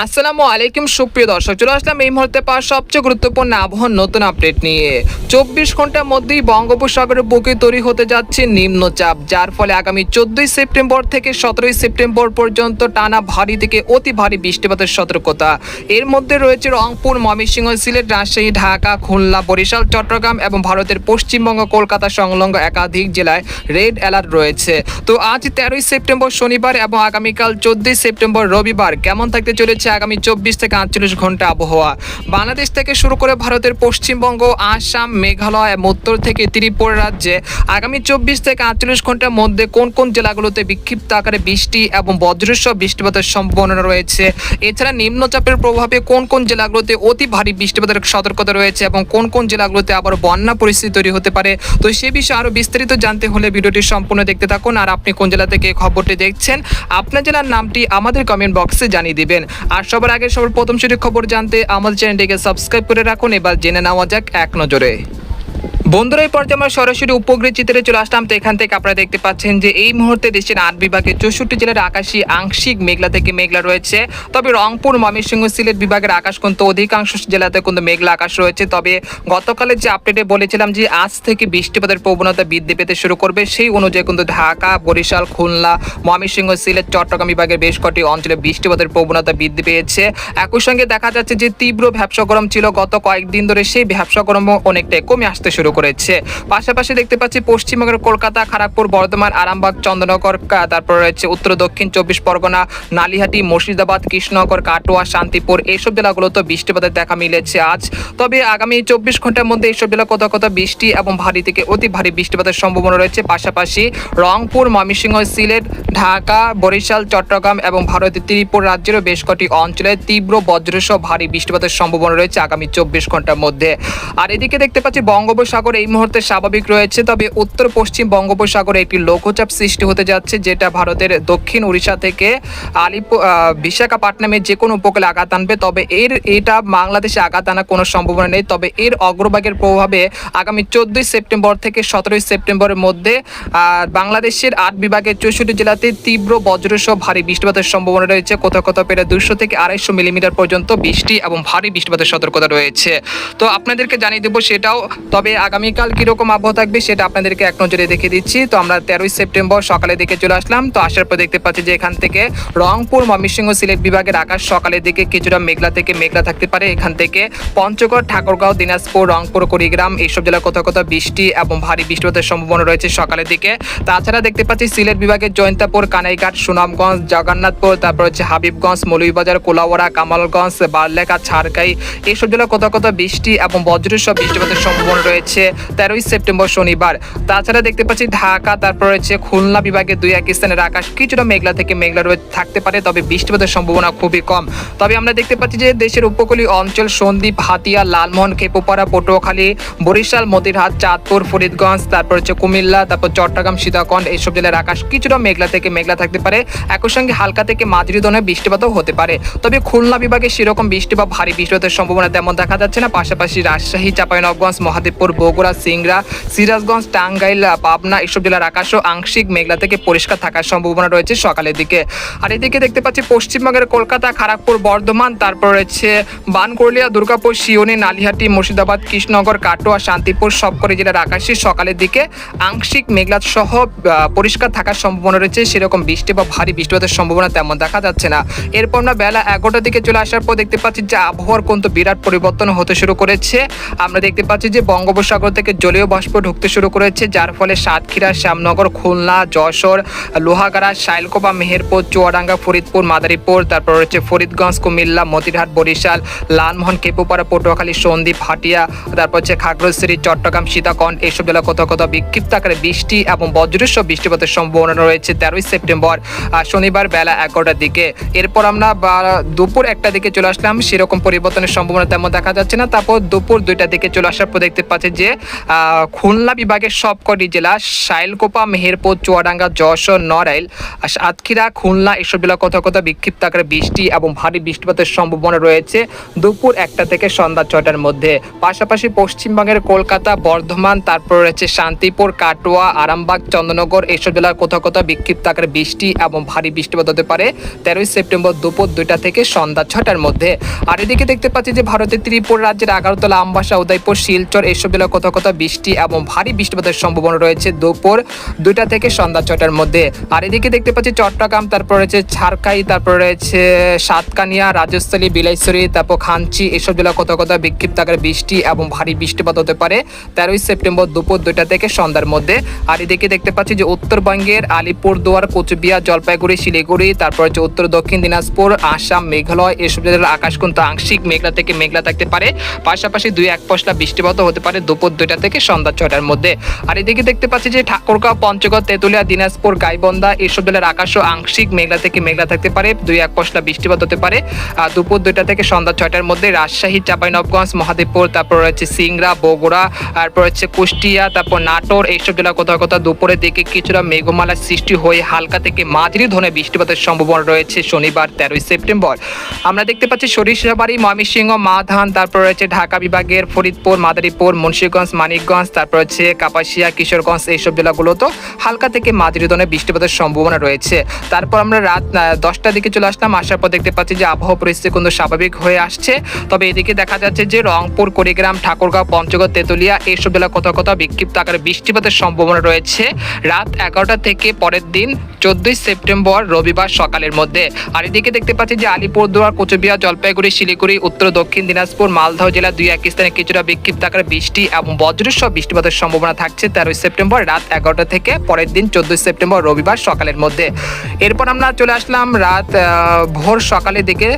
আসসালামু আলাইকুম, সুপ্রিয় দর্শক। চলে আসলাম এই মুহূর্তে পাওয়া সবচেয়ে গুরুত্বপূর্ণ আবহাওয়ার নতুন আপডেট নিয়ে। চব্বিশ ঘণ্টার মধ্যেই বঙ্গোপসাগরের বুকে তৈরি হতে যাচ্ছে নিম্নচাপ, যার ফলে আগামী চোদ্দই সেপ্টেম্বর থেকে সতেরোই সেপ্টেম্বর পর্যন্ত টানা ভারী থেকে অতি ভারী বৃষ্টিপাতের সতর্কতা। এর মধ্যে রয়েছে রংপুর, ময়মনসিংহ, সিলেট, রাজশাহী, ঢাকা, খুলনা, বরিশাল, চট্টগ্রাম এবং ভারতের পশ্চিমবঙ্গ, কলকাতা সংলগ্ন একাধিক জেলায় রেড অ্যালার্ট রয়েছে। তো আজ তেরোই সেপ্টেম্বর শনিবার এবং আগামীকাল চোদ্দই সেপ্টেম্বর রবিবার কেমন থাকতে চলেছে আগামী চব্বিশ থেকে আটচল্লিশ ঘণ্টা আবহাওয়া। বাংলাদেশ থেকে শুরু করে ভারতের পশ্চিমবঙ্গ, আসাম, মেঘালয় এবং উত্তর থেকে ত্রিপুরা রাজ্যে আগামী চব্বিশ থেকে আটচল্লিশ ঘণ্টার মধ্যে কোন কোন জেলাগুলোতে বিক্ষিপ্ত আকারে বৃষ্টি এবং বজ্রসহ বৃষ্টিপাতের সম্ভাবনা রয়েছে? এছাড়া নিম্নচাপের প্রভাবে কোন কোন জেলাগুলোতে অতি ভারী বৃষ্টিপাতের সতর্কতা রয়েছে এবং কোন কোন জেলাগুলোতে আবার বন্যা পরিস্থিতি তৈরি হতে পারে? তো সে বিষয়ে আরও বিস্তারিত জানতে হলে ভিডিওটি সম্পূর্ণ দেখতে থাকুন আর আপনি কোন জেলা থেকে খবরটি দেখছেন, আপনার জেলার নামটি আমাদের কমেন্ট বক্সে জানিয়ে দিবেন। আর সবার আগে সবার প্রথম সেটি খবর জানতে আমাদের চ্যানেলটিকে সাবস্ক্রাইব করে রাখুন। এবার জেনে নেওয়া যাক এক নজরে। বন্ধুরা এই পর্যায়ে আমরা সরাসরি উপগ্রহ চিত্রে চলে আসলাম। তো এখান থেকে আপনারা দেখতে পাচ্ছেন যে এই মুহূর্তে দেশের আট বিভাগের চৌষট্টি জেলার আকাশী, আংশিক মেঘলা থেকে মেঘলা রয়েছে। তবে রংপুর, ময়মনসিংহ, সিলেট বিভাগের আকাশ কিন্তু অধিকাংশ জেলাতে কিন্তু মেঘলা আকাশ রয়েছে। তবে গতকালের যে আপডেটে বলেছিলাম যে আজ থেকে বৃষ্টিপাতের প্রবণতা বৃদ্ধি পেতে শুরু করবে, সেই অনুযায়ী কিন্তু ঢাকা, বরিশাল, খুলনা, ময়মনসিংহ, সিলেট, চট্টগ্রাম বিভাগের বেশ কটি অঞ্চলে বৃষ্টিপাতের প্রবণতা বৃদ্ধি পেয়েছে। একই সঙ্গে দেখা যাচ্ছে যে তীব্র ভ্যাবসা গরম ছিল গত কয়েকদিন ধরে, সেই ভ্যাবসা গরমও অনেকটাই কমে আসতে শুরু করেছে। পাশাপাশি দেখতে পাচ্ছি পশ্চিমবঙ্গের কলকাতা খড়গপুর বর্ধমান, আরামবাগ, চন্দ্রনগর তারপর রয়েছে উত্তর, দক্ষিণ, চব্বিশ পরগনা, নালিহাটি, মুর্শিদাবাদ, কৃষ্ণনগর, কাটোয়া, শান্তিপুর, এইসব জেলাগুলোতে বৃষ্টিপাতের দেখা মিলেছে আজ। তবে আগামী চব্বিশ ঘণ্টার মধ্যে এইসব জেলা কোথাও কোথাও বৃষ্টি এবং ভারী থেকে অতি ভারী বৃষ্টিপাতের সম্ভাবনা রয়েছে। পাশাপাশি রংপুর, ময়মনসিংহ, সিলেট, ঢাকা, বরিশাল, চট্টগ্রাম এবং ভারতের ত্রিপুরা রাজ্যেরও বেশ কটি অঞ্চলে তীব্র বজ্রসহ ভারী বৃষ্টিপাতের সম্ভাবনা রয়েছে আগামী চব্বিশ ঘণ্টার মধ্যে। আর এদিকে দেখতে পাচ্ছি বঙ্গোপসাগর এই মুহূর্তে স্বাভাবিক রয়েছে। তবে উত্তর পশ্চিম বঙ্গোপসাগরে একটি লঘুচাপ সৃষ্টি হতে যাচ্ছে, যেটা ভারতের দক্ষিণ উড়িষ্যা থেকে আলিপুর বিশাখাপাটনামে যে কোনো উপকূলে আঘাত আনবে। তবে এর, এটা বাংলাদেশে আঘাত আনার কোনো সম্ভাবনা নেই। তবে এর অগ্রভাগের প্রভাবে আগামী চোদ্দই সেপ্টেম্বর থেকে সতেরোই সেপ্টেম্বরের মধ্যে বাংলাদেশের আট বিভাগের চৌষট্টি জেলাতে তীব্র বজ্রসহ ভারী বৃষ্টিপাতের সম্ভাবনা রয়েছে। কোথাও কোথাও প্রায় দুশো থেকে আড়াইশো মিলিমিটার পর্যন্ত বৃষ্টি এবং ভারী বৃষ্টিপাতের সতর্কতা রয়েছে। তো আপনাদেরকে জানিয়ে দেবো সেটাও। তবে আগামীকাল কীরকম আবহাওয়া থাকবে সেটা আপনাদেরকে এক নজরে দেখে দিচ্ছি। তো আমরা তেরোই সেপ্টেম্বর সকালের দিকে চলে আসলাম। তো আসার পর দেখতে পাচ্ছি যে এখান থেকে রংপুর, ময়মনসিংহ, সিলেট বিভাগের আকাশ সকালের দিকে কিছুটা মেঘলা থেকে মেঘলা থাকতে পারে। এখান থেকে পঞ্চগড়, ঠাকুরগাঁও, দিনাজপুর, রংপুর, কুড়িগ্রাম এইসব জেলার কোথাও কোথাও বৃষ্টি এবং ভারী বৃষ্টিপাতের সম্ভাবনা রয়েছে সকালের দিকে। তাছাড়া দেখতে পাচ্ছি সিলেট বিভাগের জয়ন্তাপুর, কানাইঘাট, সুনামগঞ্জ, জগন্নাথপুর, তারপর হচ্ছে হাবিবগঞ্জ, মৌলভীবাজার, কোলাওয়াড়া, কামালগঞ্জ, বারলেখা ছাড়কাই এইসব জেলার কোথাও কোথাও বৃষ্টি এবং বজ্রসহ বৃষ্টিপাতের সম্ভাবনা রয়েছে। তেরোই সেপ্টেম্বর শনিবার। তাছাড়া দেখতে পাচ্ছি ঢাকা, তারপর রয়েছে খুলনা বিভাগের দুই এক স্থানের আকাশ কিছুটা মেঘলা থেকে মেঘলা থাকতে পারে, তবে বৃষ্টিপাতের সম্ভাবনা খুবই কম। তবে আমরা দেখতে পাচ্ছি যে দেশের উপকূলীয় অঞ্চল সন্দ্বীপ, হাতিয়া, লালমোহন, খেপুপাড়া, পটুয়াখালী, বরিশাল, মতিরহাট, চাঁদপুর, ফরিদগঞ্জ, তারপর হচ্ছে কুমিল্লা, তারপর চট্টগ্রাম, সীতাকণ্ড এইসব জেলার আকাশ কিছুটা মেঘলা থেকে মেঘলা থাকতে পারে। একই সঙ্গে হালকা থেকে মাঝারি ধরনের বৃষ্টিপাতও হতে পারে। তবে খুলনা বিভাগে সেরকম বৃষ্টি বা ভারী বৃষ্টিপাতের সম্ভাবনা তেমন দেখা যাচ্ছে না। পাশাপাশি রাজশাহী, চাঁপাইনবাবগঞ্জ, মহাদেবপুর বগুড়া, সিংড়া, সিরাজগঞ্জ, টাঙ্গাইল, পাবনা এসব জেলার আকাশও আংশিক মেঘলা থেকে পরিষ্কার থাকার সম্ভাবনা রয়েছে সকালের দিকে। আর এদিকে দেখতে পাচ্ছি পশ্চিমবঙ্গের কলকাতা খড়গপুর বর্ধমান, তারপর রয়েছে বানকরলিয়া দুর্গাপুর শিওনি নালিহাটি, মুর্শিদাবাদ, কৃষ্ণনগর, কাটোয়া, শান্তিপুর, সবকটি জেলার আকাশে সকালের দিকে আংশিক মেঘলা সহ পরিষ্কার থাকার সম্ভাবনা রয়েছে। সেরকম বৃষ্টি বা ভারী বৃষ্টিপাতের সম্ভাবনা তেমন দেখা যাচ্ছে না। এরপর আমরা বেলা এগারোটার দিকে চলে আসার পর দেখতে পাচ্ছি যে আবহাওয়ার কিন্তু বিরাট পরিবর্তন হতে শুরু করেছে। আমরা দেখতে পাচ্ছি যে বঙ্গোপসাগর থেকে জলীয় বাষ্প ঢুকতে শুরু করেছে, যার ফলে সাতক্ষীরা, শ্যামনগর, খুলনা, যশোর, লোহাগাড়া শাইলকোপা মেহেরপুর, চুয়াডাঙ্গা, ফরিদপুর, মাদারীপুর, তারপর রয়েছে ফরিদগঞ্জ, কুমিল্লা, মতিরহাট, বরিশাল, লালমোহন, কেপুপাড়া, পটুয়াখালী, সন্দ্বীপ হাটিয়া তারপর হচ্ছে খাগড়াছড়ি, চট্টগ্রাম সীতাকণ্ড এইসব জেলা কোথাও কোথাও বিক্ষিপ্ত আকারে বৃষ্টি এবং বজ্রসহ বৃষ্টিপাতের সম্ভাবনা রয়েছে তেরোই সেপ্টেম্বর শনিবার বেলা এগারোটার দিকে। এরপর আমরা দুপুর একটা দিকে চলে আসলাম, সেরকম পরিবর্তনের সম্ভাবনা তেমন দেখা যাচ্ছে না। তারপর দুপুর দুইটার দিকে চলে আসার পর দেখতে পাচ্ছি যে খুলনা বিভাগের সবকটি জেলা, শাইলকোপা, মেহেরপুর, চুয়াডাঙ্গা, যশোর, নড়াইল সাতক্ষীরা খুলনা এসব জেলা কোথাও কোথাও বিক্ষিপ্ত আকারে বৃষ্টি এবং ভারী বৃষ্টিপাতের সম্ভাবনা রয়েছে দুপুর একটা থেকে সন্ধ্যা ছটার মধ্যে। পাশাপাশি পশ্চিমবঙ্গের কলকাতা, বর্ধমান, তারপর রয়েছে শান্তিপুর, কাটোয়া, আরামবাগ, চন্দ্রনগর এসব জেলার কোথাও কোথাও বিক্ষিপ্ত আকারে বৃষ্টি এবং ভারী বৃষ্টিপাত হতে পারে। তেরোই সেপ্টেম্বর দুপুর দুইটা থেকে সন্ধ্যা ছটার মধ্যে। আর এদিকে দেখতে পাচ্ছি যে ভারতের ত্রিপুরা রাজ্যের আগারতলা আমবাসা, উদয়পুর, শিলচর এসব জেলার কোথাও বৃষ্টি এবং ভারী বৃষ্টিপাতের সম্ভাবনা রয়েছে দুপুর দুইটা থেকে সন্ধ্যা ছটার মধ্যে। আর এদিকে দেখতে পাচ্ছি চট্টগ্রাম, তারপর রয়েছে ঝাড়খাই, তারপর রয়েছে সাতকানিয়া রাজস্থলী বিলাইছড়ি, তারপর খাঞ্চি, এসব জেলা কোথাও কোথাও বিক্ষিপ্ত আকারে বৃষ্টি এবং ভারী বৃষ্টিপাত হতে পারে। তেরোই সেপ্টেম্বর দুপুর দুইটা থেকে সন্ধ্যার মধ্যে। আর এদিকে দেখতে পাচ্ছি যে উত্তরবঙ্গের আলিপুরদুয়ার, কোচবিহার, জলপাইগুড়ি, শিলিগুড়ি, তারপর হচ্ছে উত্তর, দক্ষিণ দিনাজপুর, আসাম, মেঘালয়, এসব জেলার আকাশ কিন্তু আংশিক মেঘলা থেকে মেঘলা থাকতে পারে। পাশাপাশি দুই এক পশলা বৃষ্টিপাত হতে পারে দুপুর দুইটা থেকে সন্ধ্যা ছটার মধ্যে। আর এদিকে দেখতে পাচ্ছি যে ঠাকুরগাঁও, পঞ্চগড়, তেঁতুলিয়া, দিনাজপুর, গাইবন্ধা এসব জেলার আকাশও আংশিক মেঘলা থেকে মেঘলা থাকতে পারে। দুই এক পশলা বৃষ্টিপাত হতে পারে। আর দুপুর দুইটা থেকে সন্ধ্যা ছয়টার মধ্যে রাজশাহী, চাঁপাইনবগঞ্জ, মহাদেবপুর, তারপর রয়েছে সিংড়া, বগুড়া, তারপর হচ্ছে কুষ্টিয়া, তারপর নাটোর এইসব জেলা কোথাও কোথাও দুপুরের দিকে কিছুটা মেঘমালার সৃষ্টি হয়ে হালকা থেকে মাঝারি ধরনের বৃষ্টিপাতের সম্ভাবনা রয়েছে শনিবার, তেরোই সেপ্টেম্বর। আমরা দেখতে পাচ্ছি সরিষাবাড়ি, ময়মনসিংহ মাধান তারপর রয়েছে ঢাকা বিভাগের, ফরিদপুর, মাদারীপুর, মুন্সিগঞ্জ মানিকগঞ্জ তারপর হচ্ছে কাপাসিয়া, কিশোরগঞ্জ এইসব জেলাগুলোতেও হালকা থেকে মাঝারি ধরনের বৃষ্টিপাতের সম্ভাবনা রয়েছে। তারপর আমরা রাত দশটার দিকে চলে আসলাম। আসার পর দেখতে পাচ্ছি যে আবহাওয়া পরিস্থিতি কিন্তু স্বাভাবিক হয়ে আসছে। তবে এদিকে দেখা যাচ্ছে যে রংপুর, কুড়িগ্রাম, ঠাকুরগাঁও, পঞ্চগড়, তেতুলিয়া এইসব জেলা কোথাও কোথাও বিক্ষিপ্ত আকারে বৃষ্টিপাতের সম্ভাবনা রয়েছে। রাত এগারোটা থেকে পরের দিন চোদ্দই সেপ্টেম্বর, রবিবার সকালের মধ্যে। আর এদিকে দেখতে পাচ্ছি যে আলিপুরদুয়ার, কোচবিহার, জলপাইগুড়ি, শিলিগুড়ি, উত্তর দক্ষিণ দিনাজপুর, মালদহ জেলা দুই এক স্থানে কিছুটা বিক্ষিপ্ত আকারে বৃষ্টি এবং বজ্রসহ বৃষ্টিপাতের সম্ভাবনা থাকছে তেরোই সেপ্টেম্বর রাত এগারোটা থেকে পরের দিন চোদ্দই সেপ্টেম্বর রবিবার সকালের মধ্যে। এরপর আমরা চলে আসলাম রাত ভোর সকালের দিকে।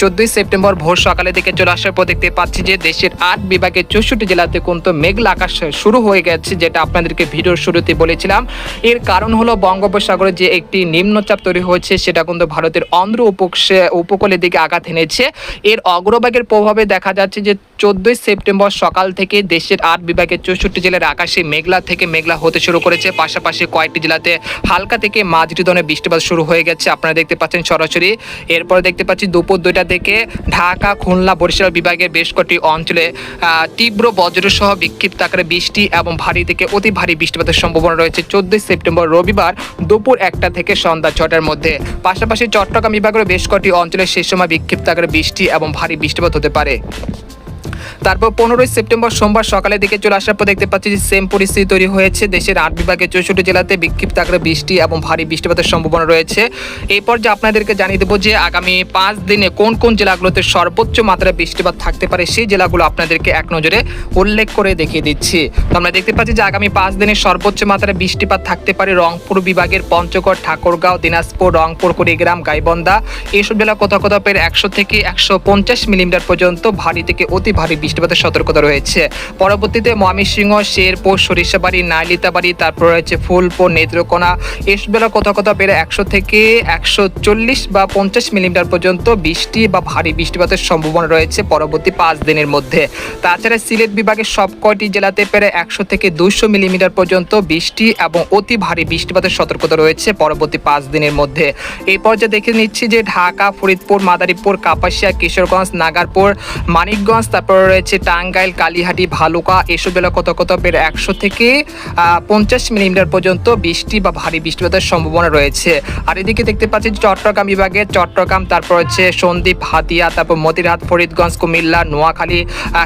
চোদ্দই সেপ্টেম্বর ভোর সকালের দিকে চলে আসার পর দেখতে পাচ্ছি যে দেশের আট বিভাগের চৌষট্টি জেলাতে কিন্তু মেঘলা আকাশ শুরু হয়ে গেছে, যেটা আপনাদেরকে ভিডিওর শুরুতে বলেছিলাম। এর কারণ হলো বঙ্গোপসাগরে যে একটি নিম্নচাপ তৈরি হয়েছে, সেটা কিন্তু ভারতের অন্ধ্র উপকূলে, উপকূলের দিকে আঘাত এনেছে। এর অগ্রভাগের প্রভাবে দেখা যাচ্ছে যে চোদ্দই সেপ্টেম্বর সকাল থেকে দেশের আট বিভাগের চৌষট্টি জেলার আকাশে মেঘলা থেকে মেঘলা হতে শুরু করেছে। পাশাপাশি কয়েকটি জেলাতে হালকা থেকে মাঝারি ধরনের বৃষ্টিপাত শুরু হয়ে গেছে। আপনারা দেখতে পাচ্ছেন সরাসরি। এরপর দেখতে পাচ্ছি দুপুর দুইটা থেকে ঢাকা, খুলনা, বরিশাল বিভাগের বেশ কয়েকটি অঞ্চলে তীব্র বজ্রসহ বিক্ষিপ্ত আকারে বৃষ্টি এবং ভারী থেকে অতি ভারী বৃষ্টিপাতের সম্ভাবনা রয়েছে। চোদ্দই সেপ্টেম্বর রবিবার দুপুর একটা থেকে সন্ধ্যা ছটার মধ্যে। পাশাপাশি চট্টগ্রাম বিভাগের বেশ কয়েকটি অঞ্চলে সেই সময় বিক্ষিপ্ত আকারে বৃষ্টি এবং ভারী বৃষ্টিপাত হতে পারে। তারপর পনেরোই সেপ্টেম্বর সোমবার সকালের দিকে চলে আসার পর দেখতে পাচ্ছি যে সেম পরিস্থিতি তৈরি হয়েছে। দেশের আট বিভাগের চৌষট্টি জেলাতে বিক্ষিপ্ত আকারে বৃষ্টি এবং ভারী বৃষ্টিপাতের সম্ভাবনা রয়েছে। এরপর যে আপনাদেরকে জানিয়ে দেবো যে আগামী পাঁচ দিনে কোন কোন জেলাগুলোতে সর্বোচ্চ মাত্রায় বৃষ্টিপাত থাকতে পারে সেই জেলাগুলো আপনাদেরকে এক নজরে উল্লেখ করে দেখিয়ে দিচ্ছি। তো আমরা দেখতে পাচ্ছি যে আগামী পাঁচ দিনে সর্বোচ্চ মাত্রায় বৃষ্টিপাত থাকতে পারে রংপুর বিভাগের পঞ্চগড়, ঠাকুরগাঁও, দিনাজপুর, রংপুর, কুড়িগ্রাম গাইবন্দা এইসব জেলা কোথাও কোথাও পেয়ে একশো থেকে একশো পঞ্চাশ মিলিমিটার পর্যন্ত ভারী থেকে অতি ভারী বৃষ্টিপাতের সতর্কতা রয়েছে। পরবর্তীতে ময়মনসিংহ, শেরপুর, সরিষাবাড়ি, নাইলিতাবাড়ি, তারপর রয়েছে ফুলপুর, নেত্রকোনা এসব জেলা কোথাও কোথাও পেরে একশো থেকে একশো চল্লিশ বা পঞ্চাশ মিলিমিটার পর্যন্ত বৃষ্টি বা ভারী বৃষ্টিপাতের সম্ভাবনা রয়েছে পরবর্তী পাঁচ দিনের মধ্যে। তাছাড়া সিলেট বিভাগের সব কয়টি জেলাতে পেরে একশো থেকে দুশো মিলিমিটার পর্যন্ত বৃষ্টি এবং অতি ভারী বৃষ্টিপাতের সতর্কতা রয়েছে পরবর্তী পাঁচ দিনের মধ্যে। এই পর্যায়ে দেখে নিচ্ছি যে ঢাকা, ফরিদপুর, মাদারীপুর, কাপাসিয়া, কিশোরগঞ্জ, নাগারপুর, মানিকগঞ্জ, তারপর রয়েছে টাঙ্গাইল, কালীহাটি, ভালুকা। এসব জেলা কত কত বের একশো থেকে পঞ্চাশ মিলিমিটার পর্যন্ত বৃষ্টি বা ভারী বৃষ্টিপাতের সম্ভাবনা রয়েছে। আর এদিকে দেখতে পাচ্ছি চট্টগ্রাম বিভাগে চট্টগ্রাম, তারপর হচ্ছে সন্দ্বীপ, হাতিয়া, তারপর মতিরহাট, ফরিদগঞ্জ, কুমিল্লা, নোয়াখালী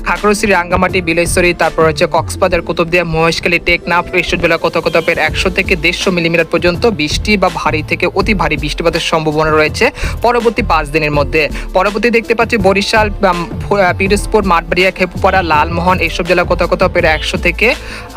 খাগড়াছড়ি রাঙ্গামাটি, বিলেশ্বরী, তারপর হচ্ছে কক্সবাজার, কুতুবদিয়া, মহেশখালী, টেকনাফ এসব জেলা কত কত পের একশো থেকে দেড়শো মিলিমিটার পর্যন্ত বৃষ্টি বা ভারী থেকে অতি ভারী বৃষ্টিপাতের সম্ভাবনা রয়েছে পরবর্তী পাঁচ দিনের মধ্যে। পরবর্তী দেখতে পাচ্ছি বরিশাল পিরোজপুর, মাঠবাড়িয়া খেপুপাড়া, লালমোহন এইসব জেলা কোথাও কোথাও পেরে একশো থেকে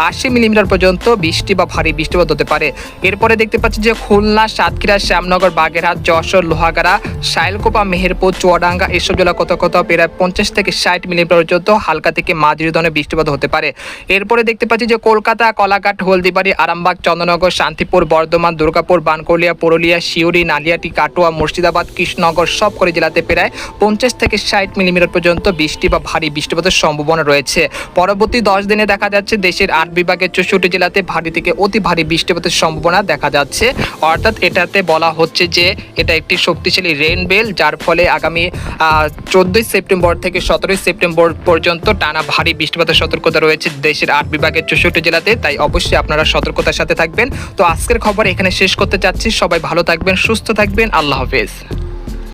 আশি মিলিমিটার পর্যন্ত বৃষ্টি বা ভারী বৃষ্টিপাত হতে পারে। এরপরে দেখতে পাচ্ছি যে খুলনা, সাতক্ষীরা, শ্যামনগর, বাগেরহাট, যশোর, লোহাগাড়া, শাইলকোপা, মেহেরপুর, চুয়াডাঙ্গা এসব জেলা কোথাও কোথাও প্রায় পঞ্চাশ থেকে ষাট মিলিমিটার পর্যন্ত হালকা থেকে মাঝারি ধরনের বৃষ্টিপাত হতে পারে। এরপরে দেখতে পাচ্ছি যে কলকাতা, কলাঘাট, হলদিবাড়ি, আরামবাগ, চন্দ্রনগর, শান্তিপুর, বর্ধমান, দুর্গাপুর বানকলিয়া পুরুলিয়া শিউরি নালিয়াটি, কাটোয়া, মুর্শিদাবাদ, কৃষ্ণনগর সব করে জেলাতে প্রায় পঞ্চাশ থেকে ষাট মিলিমিটার পর্যন্ত বৃষ্টি বা ভারী বৃষ্টি বৃষ্টিপাতের সম্ভাবনা রয়েছে। পরবর্তী দশ দিনে দেখা যাচ্ছে দেশের আট বিভাগের চৌষট্টি জেলাতে ভারী থেকে অতি ভারী বৃষ্টিপাতের সম্ভাবনা দেখা যাচ্ছে। অর্থাৎ এটাতে বলা হচ্ছে যে, এটা একটি শক্তিশালী রেন বেল যার ফলে আগামী চোদ্দই সেপ্টেম্বর থেকে সতেরোই সেপ্টেম্বর পর্যন্ত টানা ভারী বৃষ্টিপাতের সতর্কতা রয়েছে দেশের আট বিভাগের চৌষট্টি জেলাতে। তাই অবশ্যই আপনারা সতর্কতার সাথে থাকবেন। তো আজকের খবর এখানে শেষ করতে চাচ্ছি। সবাই ভালো থাকবেন, সুস্থ থাকবেন। আল্লাহ হাফেজ।